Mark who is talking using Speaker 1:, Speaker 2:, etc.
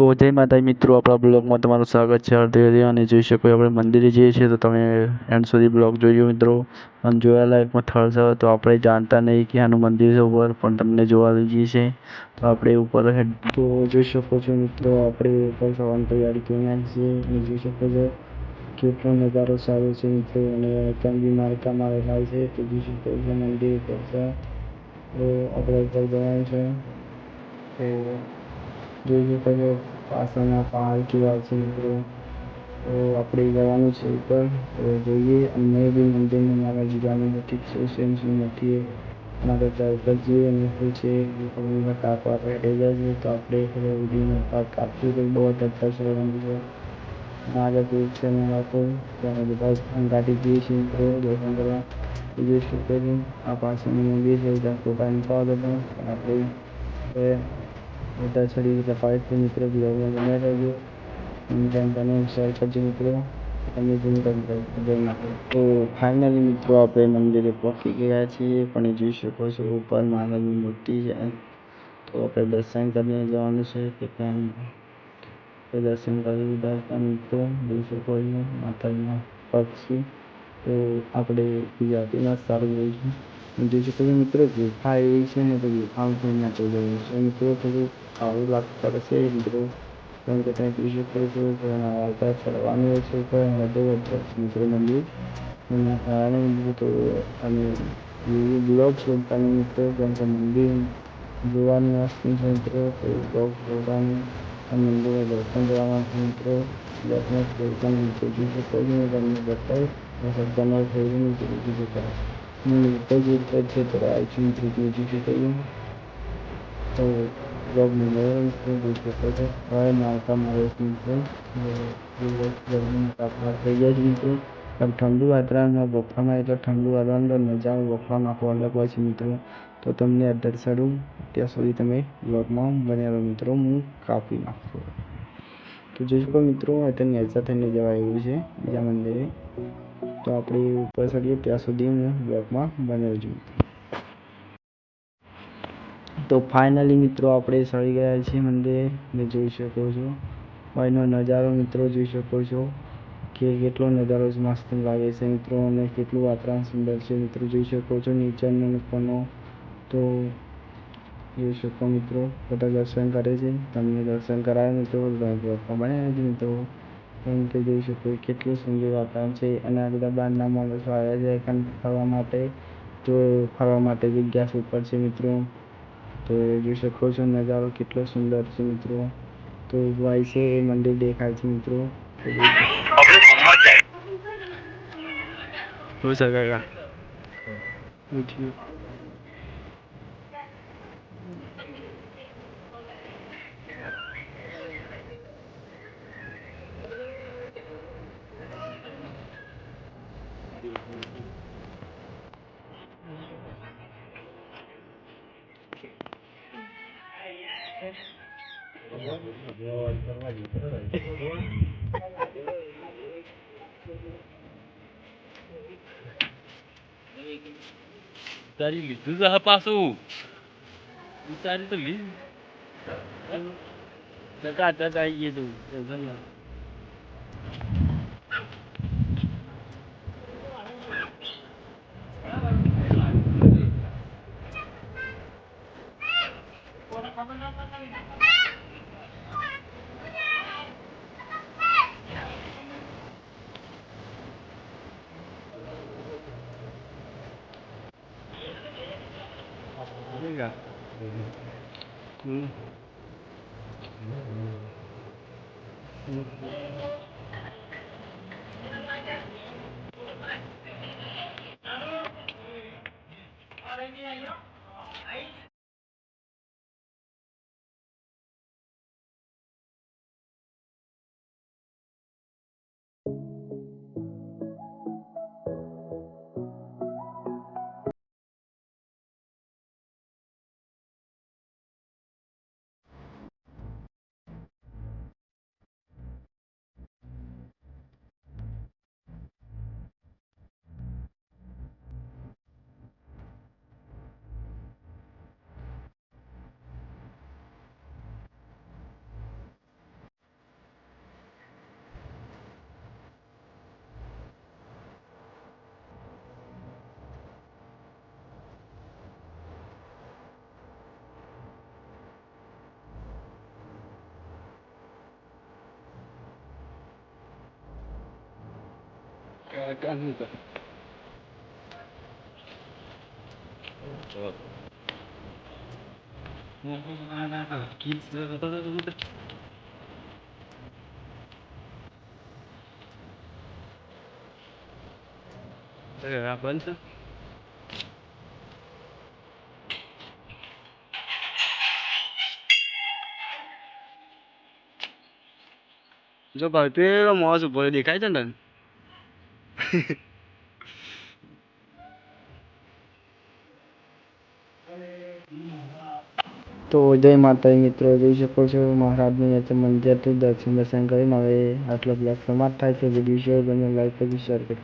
Speaker 1: તો જય માતાજી મિત્રો, આપણા બ્લોગમાં તમારું સ્વાગત છે. હાર્દિક અને જોઈ શકો આપણે મંદિરે જઈએ છીએ. તો તમે એન્ડ સુધી બ્લોગ જોઈએ મિત્રો. અને જોયા લાયકમાં થળ છે, તો આપણે જાણતા નહીં કે આનું મંદિર છે ઉપર, પણ તમને જોવા જઈએ છીએ. તો આપણે ઉપર તો જોઈ શકો છો મિત્રો, આપણે ઉપર જવાની તૈયારી કરી છીએ. અને જોઈ શકો છો કેટલો નજારો સારો છે મિત્રો. અને કંદી માર્કા મારેલા છે. તો જોઈ શકો છો મંદિર ઉપર છે. તો આપણે ઉપર જવાનું છે. તો જોઈ શકો છો પાછળના પહાડ કેવા છે મિત્રો તો આપણે જવાનું છે ઉપર તો જોઈએ અમને બી મંદિરમાં મારા જીવાની મોટી છે સેમ સેમ મોટી અમારે ત્યાં જઈએ અને શું છે ખબર કાપવા રહી જાય છે તો આપણે ખબર વિડીયોનો પાક કાપ્યું તો બહુ અત્યાર છે મારે કોઈ છે ને આપો ત્યારે બધા ગાડી જઈએ છીએ મિત્રો દર્શન કરવા જોઈ શકો છો આ પાછળનું મંદિર છે ત્યાં ફોટા નીકળવા હતા આપણે બધા છડી એટલે ફાઇટ મિત્રો બ્લોગમાં બન્યા રહેજો જેમ તમે શેર કરજો મિત્રો તમે જેમ જઈ નાખો તો ફાઇનલી મિત્રો આપણે મંદિરે પહોંચી ગયા છીએ પણ જોઈ શકો છો ઉપર મહારાજની મૂર્તિ છે તો આપણે દર્શન કરીને જવાનું છે કે કેમ દર્શન કરી લીધા હતા મિત્રો જોઈ શકો છો માતાજીના પક્ષી તો આપણે ગુજરાતીમાં સારું જોઈશું જોઈ શકો છો મિત્રો ગુફા એવી છે ને તો ગુફામાં કોઈ ના જઈ રહ્યું છે મિત્રો થોડું સારું લાગતું પડશે મિત્રો કેમ કે તમે જોઈ શકો છો આવતા ચડવાનું છે ઉપર હૃદય મિત્રો મંદિર અને કારણે મિત્રો તો અને બ્લોગ શોધતાની મિત્રો કેમ કે મંદિર જોવાની વસ્તુ છે મિત્રો તો બ્લોગ જોવાનું અને મંદિરે દર્શન કરવા માટે મિત્રો બ્લોગને દર્શન જોઈ શકો છો તમને બતાવું શબ્દમાં થઈને જોઈ શકો હું એક જ છે તો આવી છું મિત્રો જોઈ શકો છો તો મેળવેલ છે જોઈ શકો છો હવે મારતા મારે મિત્રો ગરમીના તાપમાન થઈ ગયા છે મિત્રો પણ ઠંડુ વાતાવરણમાં બફામાં એટલે ઠંડુ વાતાવરણ નજારો બફામાં અલગ હોય છે મિત્રો, તો તમને દર્શાડું ત્યાં સુધી તમે બ્લોગમાં બન્યા રહો. મિત્રો, હું કાપી નાખું. તો જોઈ શકો મિત્રો, અત્યારે નેચા થઈને જવા એવું છે, બીજા મંદિરે. તો આપણે ઉપર ચડીએ, ત્યાં સુધી હું બ્લોગમાં બન્યો છું. તો ફાઇનલી મિત્રો આપણે સળી ગયા છીએ મંદિરે. ને જોઈ શકો છો. અહીંનો નજારો મિત્રો જોઈ શકો છો. કે કેટલો નજારો મસ્ત લાગે છે મિત્રો. અને કેટલું વાતાવરણ સુંદર છે મિત્રો. જોઈ શકો છો નીચેનો ઉપરનો. તો જોઈ શકો મિત્રો, બધા દર્શન કરે છે. તમને દર્શન કરાવે મિત્રો. બનાવે છે મિત્રો. એમ કે જોઈ શકો કેટલું સુંદર વાતાવરણ છે. અને આ બધા બહારના માણસો આવ્યા છે ફરવા માટે. તો ફરવા માટે જગ્યા ઉપર છે મિત્રો. તો જોઈ શકો છો નજારો કેટલો સુંદર છે મિત્રો તો ભાઈ છે એ મંદિર દેખાય છે મિત્રો શું છે કાકા ઉઠ્યું
Speaker 2: ઉતારી લીધું છે પાછું. ઉતારી તો લીધું. ટકા ટકા આવી ગયું 음. 음. 음. તું હમ બંધ છે
Speaker 3: જો ભરતી મોસ ઉભો રહ્યો દેખાય છે ને તને
Speaker 1: તો જય માતા મિત્રો, જોઈ શકો છો મહારાજનું અહીંયા મંદિરથી દર્શન દર્શન કરીને હવે આટલો બ્લોગ સમાપ્ત થાય છે. વીડિયો શેર બને લાઈક કરી શેર કરી.